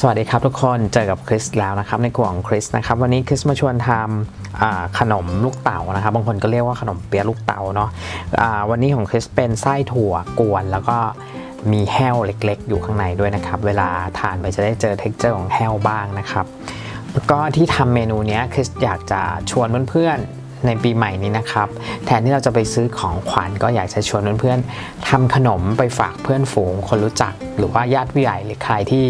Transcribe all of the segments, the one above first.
สวัสดีครับทุกคนเจอกับคริสแล้วนะครับในกลุ่มของคริสนะครับวันนี้คริสมาชวนทำขนมลูกเต๋านะครับบางคนก็เรียกว่าขนมเปี๊ยะลูกเต๋าเนาะอ่าวันนี้ของคริสเป็นไส้ถั่วกวน แล้วก็มีแห้วเล็กๆ อยู่ข้างในด้วยนะครับ เวลาทานไปจะได้เจอเท็กเจอร์ของแห้วบ้างนะครับแล้วก็ที่ทำเมนูนี้คริสอยากจะชวนเพื่อนๆ ในปีใหม่นี้นะครับ แทนที่เราจะไปซื้อของขวัญก็อยากจะชวนเพื่อนๆทำขนมไปฝากเพื่อนฝูง คนรู้จัก หรือว่าญาติผู้ใหญ่หรือใครที่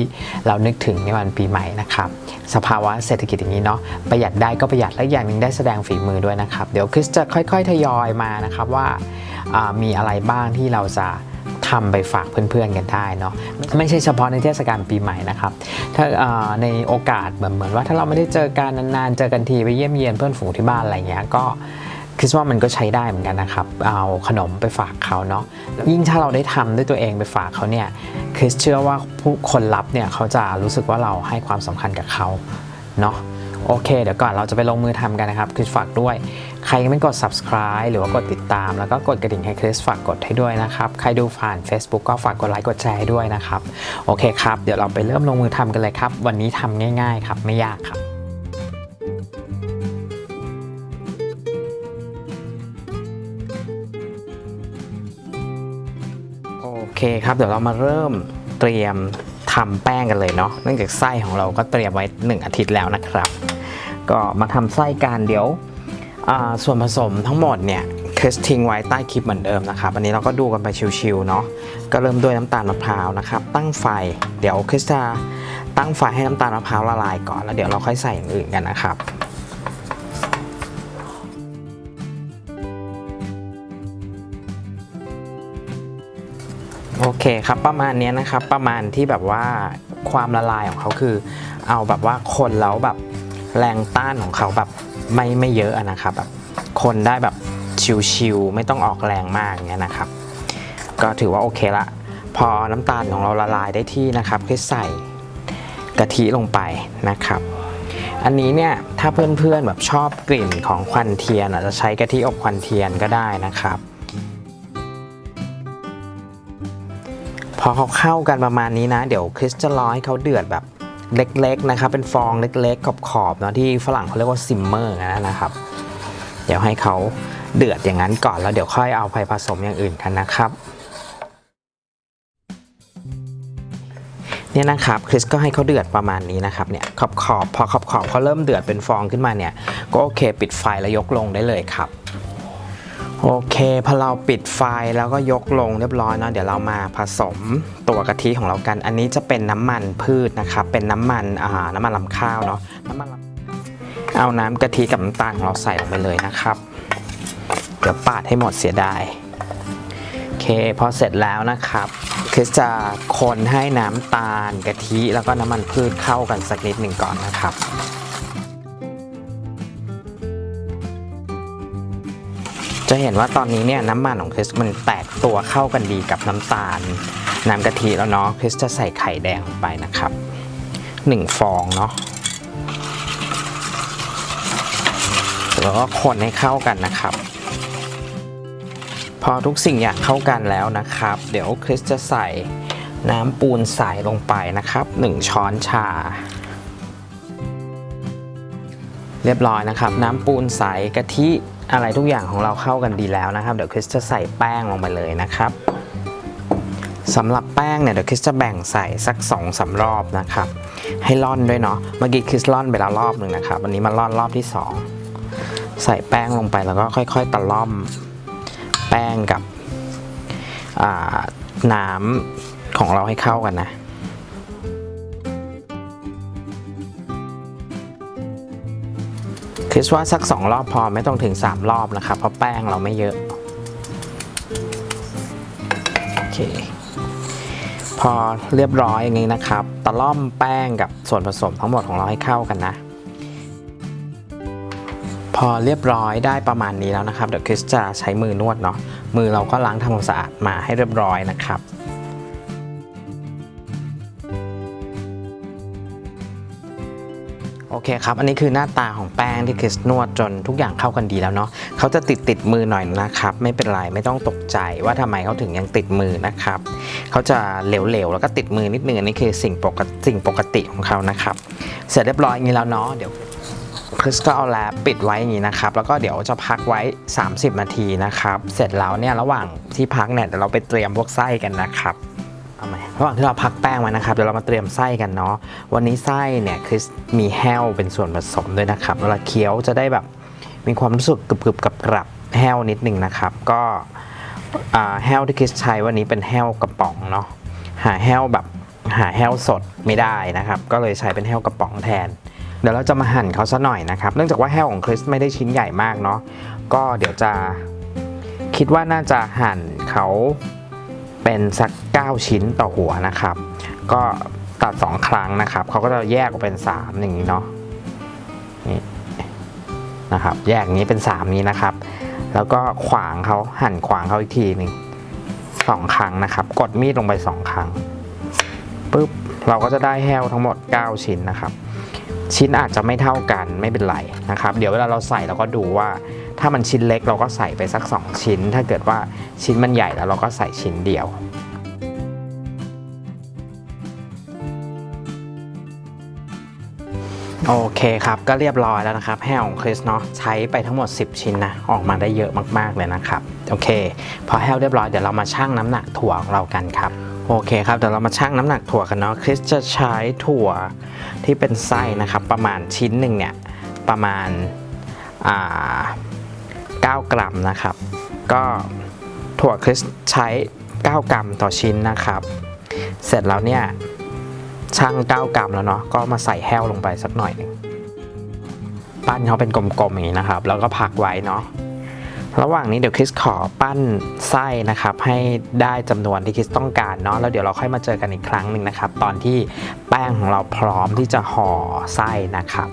เรานึกถึงในวันปีใหม่นะครับ สภาวะเศรษฐกิจอย่างนี้เนาะประหยัดได้ก็ประหยัดและอย่างหนึ่งได้แสดงฝีมือด้วยนะครับ เดี๋ยวคริสจะค่อย ๆ ทยอยมานะครับว่าอ่ามีอะไรบ้างที่เราจะ ทำไปฝากเพื่อนๆกันได้เนาะไม่ใช่เฉพาะในเทศกาลปีใหม่นะครับถ้าในโอกาสเหมือนเหมือนว่าถ้าเราไม่ได้เจอกันนานๆเจอกันทีไปเยี่ยมเยียนเพื่อนฝูงที่บ้านอะไรเงี้ยก็คิดว่ามันก็ใช้ได้เหมือนกันนะครับ เอาขนมไปฝากเขาเนาะยิ่งถ้าเราได้ทำด้วยตัวเองไปฝากเขาเนี่ยคริสเชื่อว่าผู้คนรับเนี่ยเขาจะรู้สึกว่าเราให้ความสำคัญกับเขาเนาะโอเค เดี๋ยวก่อนเราจะไปลงมือทำกันนะครับคริสฝากด้วย ใครยังไม่กด subscribe หรือว่ากดติดตาม แล้วก็กดกระดิ่งให้คริสฝากกดให้ด้วยนะครับ ใครดูผ่าน Facebook ก็ฝากกดไลค์กดแชร์ให้ด้วยนะครับ โอเคครับ เดี๋ยวเราไปเริ่มลงมือทำกันเลยครับ วันนี้ทำง่าย ๆ ครับ ไม่ยากครับโอเคครับ เดี๋ยวเรามาเริ่มเตรียมทำแป้งกันเลยเนาะเนื่องจากไส้ของเราก็เตรียมไว้ 1 อาทิตย์แล้วนะครับ ก็มาทำไส้กันเดี๋ยว ส่วนผสมทั้งหมดเนี่ยคริสทิ้งไว้ใต้คลิปเหมือนเดิมนะครับอันนี้เราก็ดูกันไปชิวๆเนาะก็เริ่มด้วยน้ำตาลมะพร้าวนะครับตั้งไฟเดี๋ยวคริสจะตั้งไฟให้น้ำตาลมะพร้าวละลายก่อนแล้วเดี๋ยวเราค่อยใส่อย่างอื่นกันนะครับโอเคครับประมาณนี้นะครับประมาณที่แบบว่าความละลายของเขาคือ เอาแบบว่าคนแล้วแบบแรงต้านของเขาแบบ ไม่ไม่เยอะนะครับแบบคนได้แบบชิวๆไม่ต้องออกแรงมากเงี้ยนะครับ ก็ถือว่าโอเคละ พอน้ำตาลของเราละลายได้ที่นะครับก็ใส่กะทิลงไปนะครับ อันนี้เนี่ยถ้าเพื่อนๆแบบชอบกลิ่นของควันเทียนอาจจะใช้กะทิอบควันเทียนก็ได้นะครับ พอเขาเข้ากันประมาณนี้นะ เดี๋ยวคริสจะรอให้เขาเดือดแบบ เล็กๆนะครับ เป็นฟองเล็กๆขอบๆเนาะที่ฝรั่งเขาเรียกว่าซิมเมอร์นะครับ เดี๋ยวให้เขาเดือดอย่างนั้นก่อนแล้วเดี๋ยวค่อยเอาไปผสมอย่างอื่นกันนะครับเนี่ยนะครับคริสก็ให้เขาเดือดประมาณนี้นะครับเนี่ยขอบขอบๆพอขอบขอบๆเขาเริ่มเดือดเป็นฟองขึ้นมาเนี่ยก็โอเค ปิดไฟแล้วยกลงได้เลยครับ โอเคพอเราปิดไฟแล้วก็ยกลงเรียบร้อยเนาะเดี๋ยวเรามาผสมตัวกะทิของเรากัน อันนี้จะเป็นน้ำมันพืชนะครับเป็นน้ำมันอ่าน้ำมันลำข้าวเนาะน้ำมันลำเอาน้ำกะทิกับน้ำตาลของเราใส่ลงไปเลยนะครับ เดี๋ยวปาดให้หมดเสียดายโอเคพอเสร็จแล้วนะครับคริสจะคนให้น้ำตาลกะทิแล้วก็น้ำมันพืชเข้ากันสักนิดหนึ่งก่อนนะครับ จะเห็นว่าตอนนี้เนี่ยน้ำมันของคริสมันแตกตัวเข้ากันดีกับน้ำตาล น้ำกะทิแล้วเนาะคริสจะใส่ไข่แดงลงไปนะครับ1ฟองเนาะแล้วก็คนให้เข้ากันนะครับ พอทุกสิ่งอย่างเข้ากันแล้วนะครับ เดี๋ยวคริสจะใส่น้ำปูนใส่ลงไปนะครับ 1 ช้อนชา เรียบร้อยนะครับ น้ำปูนใสกะทิ อะไรทุกอย่างของเราเข้ากันดีแล้วนะครับ เดี๋ยวคริสจะใส่แป้งลงไปเลยนะครับสำหรับแป้งเนี่ยเดี๋ยวคริสจะแบ่งใส่สัก2อสารอบนะครับ ให้ร่อนด้วยเนาะเมื่อกี้คริสร่อนไปแล้วรอบหนึ่งนะครับวันนี้มาร่อนรอบที่ 2 ใส่แป้งลงไปแล้วก็ค่อย ๆตะล่อม แป้งกับน้ำของเราให้เข้ากันนะ คริสว่าสัก 2 รอบพอไม่ต้องถึง 3 รอบนะครับ เพราะแป้งเราไม่เยอะ โอเค พอเรียบร้อยอย่างนี้นะครับ ตะล่อมแป้งกับส่วนผสมทั้งหมดของเราให้เข้ากันนะ พอเรียบร้อยได้ประมาณนี้แล้วนะครับ เดี๋ยวคริสจะใช้มือนวดเนาะมือเราก็ล้างทำความสะอาดมาให้เรียบร้อยนะครับ เคครับ อันนี้คือหน้าตาของแป้งที่คริสนวดจนทุกอย่างเข้ากันดีแล้วเนาะเขาจะติดติดมือหน่อยนะครับ ไม่เป็นไรไม่ต้องตกใจว่าทำไมเขาถึงยังติดมือนะครับเขาจะเหลวๆแล้วก็ติดมือนิดนึงอันนี้คือสิ่งปกติสิ่งปกติของเขานะครับ เสร็จเรียบร้อยอย่างนี้แล้วเนาะเดี๋ยวคริสก็เอาแลปปิดไว้อย่างนี้นะครับ แล้วก็เดี๋ยวจะพักไว้ 30 นาทีนะครับ เสร็จแล้วเนี่ยระหว่างที่พักเนี่ยเดี๋ยวเราไปเตรียมพวกไส้กันนะครับ เอาไหมระหว่างที่เราพักแป้งไว้นะครับเดี๋ยวเรามาเตรียมไส้กันเนาะวันนี้ไส้เนี่ยคริสมีแห้วเป็นส่วนผสมด้วยนะครับเวลาเคี้ยวจะได้แบบมีความรู้สึกกรึบๆกับกรับแห้วนิดหนึ่งนะครับ ก็แห้วที่คริสใช้วันนี้เป็นแห้วกระป๋องเนาะหาแห้วแบบหาแห้วสดไม่ได้นะครับ ก็เลยใช้เป็นแห้วกระป๋องแทน เดี๋ยวเราจะมาหั่นเขาซะหน่อยนะครับ เนื่องจากว่าแห้วของคริสไม่ได้ชิ้นใหญ่มากเนาะก็เดี๋ยวจะคิดว่าน่าจะหั่นเขา เป็นสัก 9 ชิ้นต่อหัวนะครับ ก็ตัด 2 ครั้งนะครับเขาก็จะแยกออกเป็น 3 อย่างนี้เนาะนี่นะครับ แยกนี้เป็น 3 นี้นะครับ แล้วก็ขวางเขาหั่นขวางเขาอีกทีหนึ่งสองครั้งนะครับ กดมีดลงไป2ครั้งปุ๊บเราก็จะได้แห้วทั้งหมด 9 ชิ้นนะครับ ชิ้นอาจจะไม่เท่ากันไม่เป็นไรนะครับ เดี๋ยวเวลาเราใส่เราก็ดูว่า ถ้ามันชิ้นเล็กเราก็ใส่ไปสัก 2 ชิ้น ถ้าเกิดว่าชิ้นมันใหญ่แล้วเราก็ใส่ชิ้นเดียวโอเคครับ ก็เรียบร้อยแล้วนะครับแห้ของคริสเนาะใช้ไปทั้งหมด 10 ชิ้นนะ ออกมาได้เยอะมากๆเลยนะครับ โอเค พอแห้วเรียบร้อยเดี๋ยวเรามาชั่งน้ำหนักถั่วของเรากันครับ โอเคครับ เดี๋ยวเรามาชั่งน้ำหนักถั่วกันเนาะคริสจะใช้ถั่วที่เป็นไส้นะครับ ประมาณชิ้นหนึ่งเนี่ยประมาณอ่า 9 กรัมนะครับ ก็ถั่วคริสใช้ 9 กรัมต่อชิ้นนะครับ เสร็จแล้วเนี่ยช่าง 9 กรัมแล้วเนาะก็มาใส่แห้วลงไปสักหน่อยหนึ่งปั้นเขาเป็นกลมๆอย่างนี้นะครับ แล้วก็พักไว้เนาะระหว่างนี้เดี๋ยวคริสขอปั้นไส้นะครับ ให้ได้จำนวนที่คริสต้องการเนาะแล้วเดี๋ยวเราค่อยมาเจอกันอีกครั้งหนึ่งนะครับ ตอนที่แป้งของเราพร้อมที่จะห่อไส้นะครับ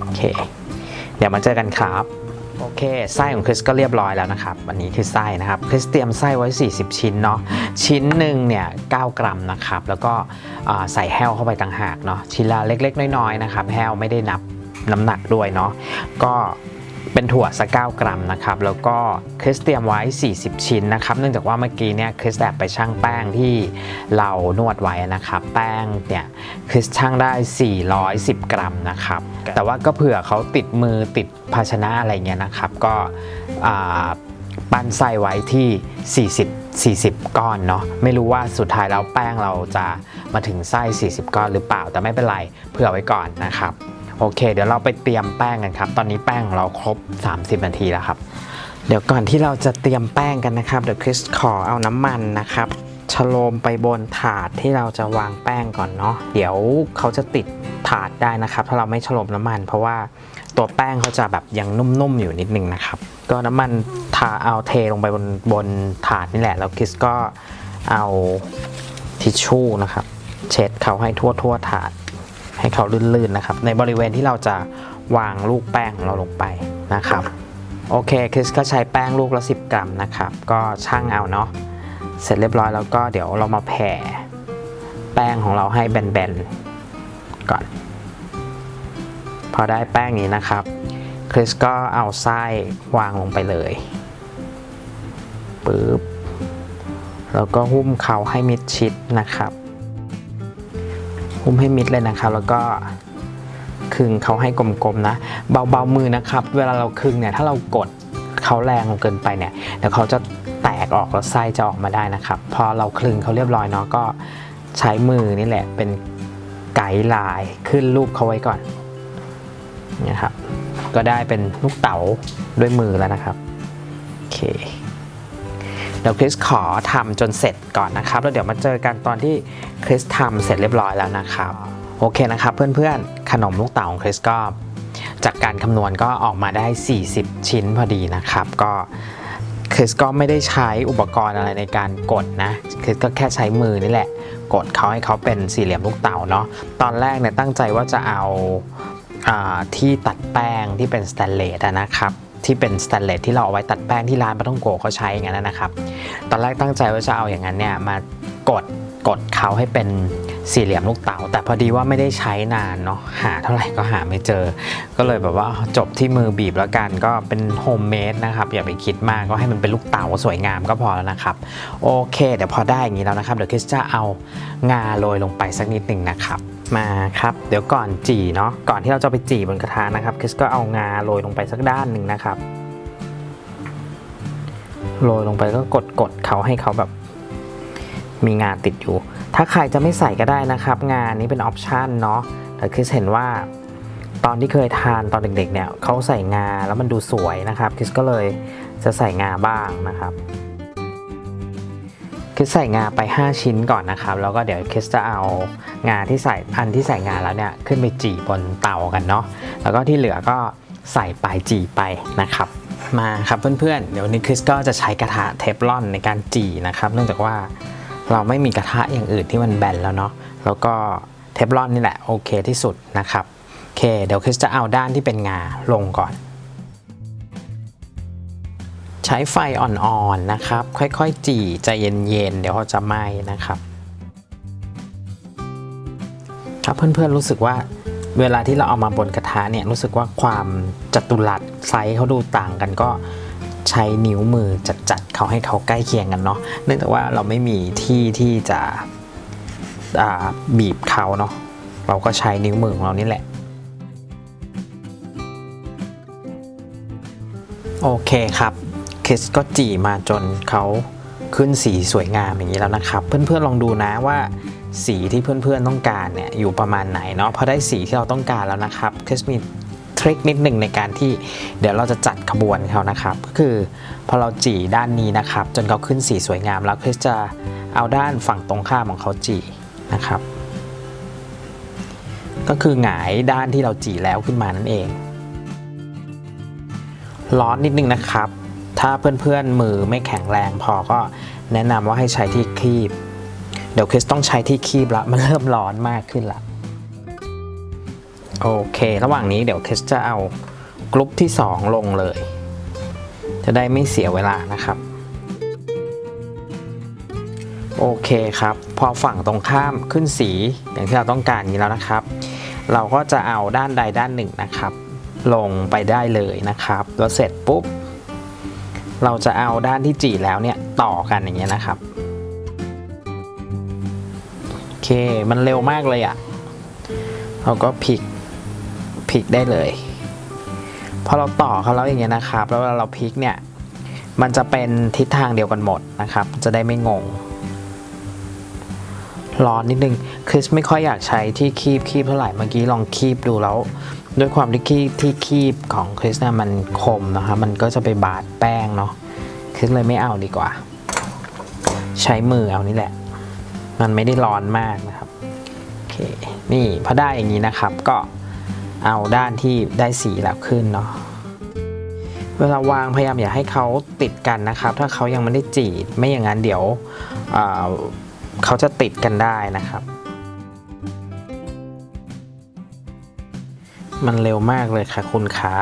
โอเค เดี๋ยวมาเจอกันครับ โอเค ไส้ของคริสก็เรียบร้อยแล้วนะครับ อันนี้คือไส้นะครับ คริสเตรียมไส้ไว้ 40 ชิ้นเนาะ ชิ้นหนึ่งเนี่ย 9 กรัมนะครับ แล้วก็ใส่แห้วเข้าไปต่างหากเนาะ ชิ้นละเล็กๆ น้อยๆ นะครับ แห้วไม่ได้นับน้ำหนักด้วยเนาะ ก็ เป็นถั่วสัก9กรัมนะครับ แล้วก็คริสเตรียมไว้ 40 ชิ้นนะครับ เนื่องจากว่าเมื่อกี้เนี่ยคริสแอบไปชั่งแป้งที่เรานวดไว้นะครับ แป้งเนี่ยคริสชั่งได้ 410 กรัมนะครับ แต่ว่าก็เผื่อเขาติดมือติดภาชนะอะไรเงี้ยนะครับ ก็อ่าปั้นไส้ไว้ที่ 40 40 ก้อนเนาะไม่รู้ว่าสุดท้ายแล้วแป้งเราจะมาถึงไส้ 40 ก้อนหรือเปล่าแต่ไม่เป็นไรเผื่อไว้ก่อนนะครับ โอเค เดี๋ยวเราไปเตรียมแป้งกันครับ ตอนนี้แป้งของเราครบ 30 นาทีแล้วครับ เดี๋ยวก่อนที่เราจะเตรียมแป้งกันนะครับ เดี๋ยวคริสขอเอาน้ำมันนะครับชโลมไปบนถาดที่เราจะวางแป้งก่อนเนาะ เดี๋ยวเขาจะติดถาดได้นะครับ ถ้าเราไม่ชโลมน้ำมัน เพราะว่าตัวแป้งเขาจะแบบยังนุ่มๆอยู่นิดนึงนะครับ ก็น้ำมันทาเอาเทลงไปบนบนถาดนี่แหละ แล้วคริสก็เอาทิชชู่นะครับ เช็ดเขาให้ทั่วทั่วๆถาด ให้เขาลื่นๆนะครับ ในบริเวณที่เราจะวางลูกแป้งของเราลงไปนะครับ โอเคคริสก็ใช้แป้งลูกละ 10 กรัมนะครับ ก็ช่างเอาเนาะเสร็จเรียบร้อยแล้วก็เดี๋ยวเรามาแผ่แป้งของเราให้แบนๆก่อน พอได้แป้งนี้นะครับคริสก็เอาไส้วางลงไปเลยปึ๊บแล้วก็หุ้มเขาให้มิดชิดนะครับ หุ้มให้มิดเลยนะครับ แล้วก็คึงเขาให้กลมๆนะ เบาๆมือนะครับ เวลาเราคึงเนี่ยถ้าเรากดเขาแรงเกินไปเนี่ยเดี๋ยวเขาจะแตกออกแล้วไส้จะออกมาได้นะครับ พอเราคลึงเขาเรียบร้อยเนาะก็ใช้มือนี่แหละเป็นไกด์ไลน์ขึ้นรูปเขาไว้ก่อนเนี่ยครับ ก็ได้เป็นลูกเต๋าด้วยมือแล้วนะครับ โอเค เดี๋ยวคริสขอทำจนเสร็จก่อนนะครับ แล้วเดี๋ยวมาเจอกันตอนที่คริสทำเสร็จเรียบร้อยแล้วนะครับ โอเคนะครับ เพื่อนๆ ขนมลูกเต๋าของคริสก็ จากการคำนวณก็ออกมาได้ 40 ชิ้นพอดีนะครับ ก็คริสก็ไม่ได้ใช้อุปกรณ์อะไรในการกดนะคริสก็แค่ใช้มือนี่แหละ กดเขาให้เขาเป็นสี่เหลี่ยมลูกเต๋าเนาะตอนแรกเนี่ยตั้งใจว่าจะเอาอาที่ตัดแป้งที่เป็นสแตนเลสนะครับ ที่เป็นสแตนเลสที่เราเอาไว้ตัดแป้งที่ร้านปาท่องโกเขาใช้อย่างนั้นนะครับ ตอนแรกตั้งใจว่าจะเอาอย่างนั้นเนี่ยมากดกดเขาให้เป็นสี่เหลี่ยมลูกเต๋าแต่พอดีว่าไม่ได้ใช้นานเนาะหาเท่าไหร่ก็หาไม่เจอ ก็เลยแบบว่าจบที่มือบีบแล้วกันก็เป็นโฮมเมดนะครับ อย่าไปคิดมากก็ให้มันเป็นลูกเต๋าสวยงามก็พอแล้วนะครับ โอเค เดี๋ยวพอได้อย่างนี้แล้วนะครับ เดี๋ยวคริสจะเอางาโรยลงไปสักนิดหนึ่งนะครับ มาครับ เดี๋ยวก่อนจี่เนาะก่อนที่เราจะไปจี่บนกระทะนะครับคริสก็เอางาโรยลงไปสักด้านหนึ่งนะครับโรยลงไปก็กดกดเขาให้เขาแบบ มีงาติดอยู่ ถ้าใครจะไม่ใส่ก็ได้นะครับ งานนี้เป็นออปชันเนาะแต่คริสเห็นว่าตอนที่เคยทานตอนเด็กๆเนี่ยเขาใส่งาแล้วมันดูสวยนะครับคริสก็เลยจะใส่งาบ้างนะครับ คริสใส่งาไป 5 ชิ้นก่อนนะครับ แล้วก็เดี๋ยวคริสจะเอางาที่ใส่อันที่ใส่งาแล้วเนี่ยขึ้นไปจี่บนเตากันเนาะแล้วก็ที่เหลือก็ใส่ปลายจี่ไปนะครับ มาครับเพื่อนๆ เดี๋ยวนี้คริสก็จะใช้กระทะเทฟลอนในการจี่นะครับ เนื่องจากว่าเราไม่มีกระทะอย่างอื่นที่มันแบนแล้วเนาะแล้วก็เทฟลอนนี่แหละโอเคที่สุดนะครับโอเค เดี๋ยวคริสจะเอาด้านที่เป็นงาลงก่อน ช้ไฟอ่อนๆนะครับ ค่อยๆ จี่ใจเย็นๆ เดี๋ยวเขาจะไหม้นะครับ ครับเพื่อนๆรู้สึกว่าเวลาที่เราเอามาบนกระทะเนี่ยรู้สึกว่าความจัตุรัสไซส์เขาดูต่างกันก็ใช้นิ้วมือจัดๆเขาให้เขาใกล้เคียงกันเนาะเนื่องจากว่าเราไม่มีที่ที่จะบีบเขาเนาะเราก็ใช้นิ้วมือของเรานี่แหละโอเคครับ คิสก็จี่มาจนเขาขึ้นสีสวยงามอย่างนี้แล้วนะครับ เพื่อนๆลองดูนะว่าสีที่เพื่อนๆต้องการเนี่ยอยู่ประมาณไหนเนาะพอได้สีที่เราต้องการแล้วนะครับคิสมีทริคนิดหนึ่งในการที่เดี๋ยวเราจะจัดขบวนเขานะครับ ก็คือพอเราจี่ด้านนี้นะครับ จนเขาขึ้นสีสวยงามแล้วคริสจะเอาด้านฝั่งตรงข้ามของเขาจี่นะครับ ก็คือหงายด้านที่เราจี่แล้วขึ้นมานั่นเองร้อนนิดนึงนะครับ ถ้าเพื่อนๆมือไม่แข็งแรงพอก็แนะนำว่าให้ใช้ที่คีบ เดี๋ยวคริสต้องใช้ที่คีบละมันเริ่มร้อนมากขึ้นละโอเค ระหว่างนี้เดี๋ยวคริสจะเอากรุ๊ปที่ 2 ลงเลย จะได้ไม่เสียเวลานะครับ โอเคครับ พอฝั่งตรงข้ามขึ้นสีอย่างที่เราต้องการนี้แล้วนะครับ เราก็จะเอาด้านใดด้านหนึ่งนะครับ ลงไปได้เลยนะครับ แล้วเสร็จปุ๊บ เราจะเอาด้านที่จีแล้วเนี่ยต่อกันอย่างเงี้ยนะครับ โอเค มันเร็วมากเลยอะ่ะ เราก็พลิกพลิกได้เลย พอเราต่อเขาแล้วอย่างเงี้ยนะครับ แล้วเราพลิกเนี่ย มันจะเป็นทิศทางเดียวกันหมดนะครับ จะได้ไม่งง ร้อนนิดนึง คริสไม่ค่อยอยากใช้ที่คีบคีบเท่าไหร่ เมื่อกี้ลองคีบดูแล้ว ด้วยความที่คีบที่คีบของคริสเนี่ยมันคมนะครับมันก็จะไปบาดแป้งเนาะคริสเลยไม่เอาดีกว่า ใช้มือเอานี่แหละ มันไม่ได้ร้อนมากนะครับโอเคนี่พอได้อย่างนี้นะครับก็เอาด้านที่ได้สีแล้วขึ้นเนาะเวลาวางพยายามอย่าให้เขาติดกันนะครับ ถ้าเขายังไม่ได้จีดไม่อย่างนั้นเดี๋ยวเเขาจะติดกันได้นะครับ มันเร็วมากเลยค่ะคุณขา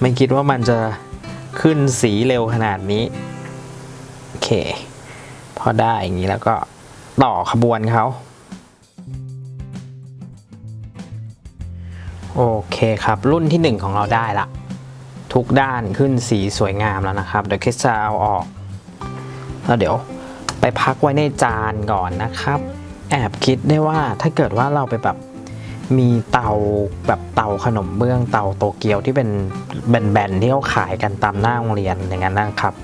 ไม่คิดว่ามันจะขึ้นสีเร็วขนาดนี้ โอเค พอได้อย่างนี้แล้วก็ต่อขบวนเขา โอเคครับ รุ่นที่ 1 ของเราได้ละ ทุกด้านขึ้นสีสวยงามแล้วนะครับ เดี๋ยวคิสจะเอาออก แล้วเดี๋ยวไปพักไว้ในจานก่อนนะครับ แอบคิดได้ว่าถ้าเกิดว่าเราไปแบบ มีเตาแบบเตาขนมเบื้องเตาโตเกียวที่เป็นแบนๆที่เขาขายกันตามหน้าโรงเรียนอย่างนั้นนะครับ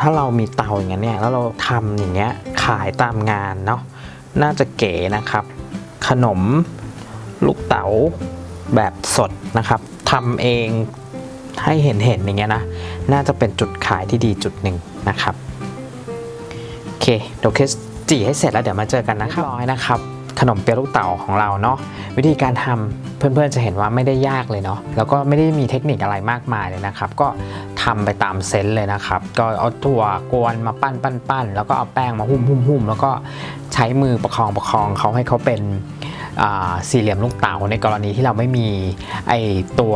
ถ้าเรามีเตาอย่างนั้นเนี่ยแล้วเราทำอย่างเงี้ยขายตามงานเนาะน่าจะเก๋นะครับ ขนมลูกเต๋าแบบสดนะครับทำเองให้เห็นเห็นๆอย่างเงี้ยนะน่าจะเป็นจุดขายที่ดีจุดหนึ่งนะครับโอเคเดี๋ยวเคสจีให้เสร็จแล้วเดี๋ยวมาเจอกันนะครับร้อยนะครับ ขนมเปี๊ยะลูกเต๋าของเราเนาะวิธีการทำเพื่อนๆจะเห็นว่าไม่ได้ยากเลยเนาะแล้วก็ไม่ได้มีเทคนิคอะไรมากมายเลยนะครับ ก็ทำไปตามเซนส์เลยนะครับ ก็เอาถั่วกวนมาปั้นปั้นปั้นแล้วก็เอาแป้งมาหุ้มหุ้มหุ้มแล้วก็ใช้มือประคองประคองเขาให้เขาเป็นสี่เหลี่ยมลูกเต๋าในกรณีที่เราไม่มีไอตัว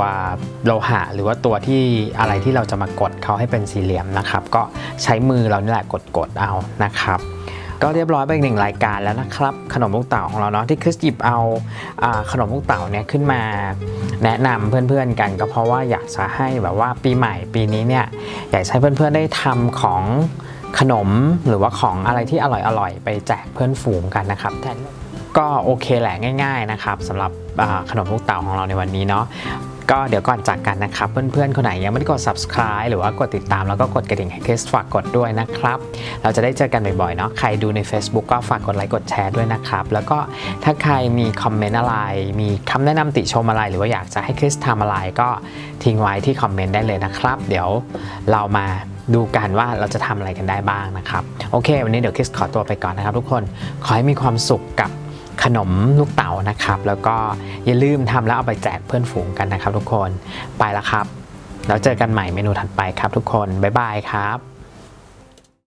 โลหะ หรือว่าตัวที่อะไรที่เราจะมากดเขาให้เป็นสี่เหลี่ยมนะครับ ก็ใช้มือเรานี่แหละกดกดๆเอานะครับ ก็เรียบร้อยไปอีกหนึ่งรายการแล้วนะครับ ขนมลูกเต๋าของเราเนาะที่คริสหยิบเอาอขนมลูกเต๋าเนี่ยขึ้นมาแนะนำเพื่อนๆกันก็เพราะว่าอยากจะให้แบบว่าปีใหม่ปีนี้เนี่ยอยากให้เพื่อนๆได้ทำของขนมหรือว่าของอะไรที่อร่อยๆไปแจกเพื่อนฝูงกันนะครับแทนก็โอเคแหละง่าย ๆนะครับสำหรับขนมลูกเต๋าของเราในวันนี้เนาะ ก็เดี๋ยวก่อนจากกันนะครับ เพื่อนๆ คนไหนยังไม่ได้กด subscribe หรือว่ากดติดตามแล้วก็กดกระดิ่งให้คริสฝากกดด้วยนะครับ เราจะได้เจอกันบ่อยๆเนาะใครดูใน Facebook ก็ฝากกดไลค์กดแชร์ด้วยนะครับ แล้วก็ถ้าใครมีคอมเมนต์อะไร มีคำแนะนำติชมอะไร หรือว่าอยากจะให้คริสทำอะไรก็ทิ้งไว้ที่คอมเมนต์ได้เลยนะครับ เดี๋ยวเรามาดูกันว่าเราจะทำอะไรกันได้บ้างนะครับ โอเค วันนี้เดี๋ยวคริสขอตัวไปก่อนนะครับ ทุกคนขอให้มีความสุขกับ ขนมลูกเต๋านะครับ แล้วก็อย่าลืมทำแล้วเอาไปแจกเพื่อนฝูงกันนะครับทุกคนไปแล้วครับ แล้วเจอกันใหม่เมนูถัดไปครับทุกคน บ๊ายบายครับ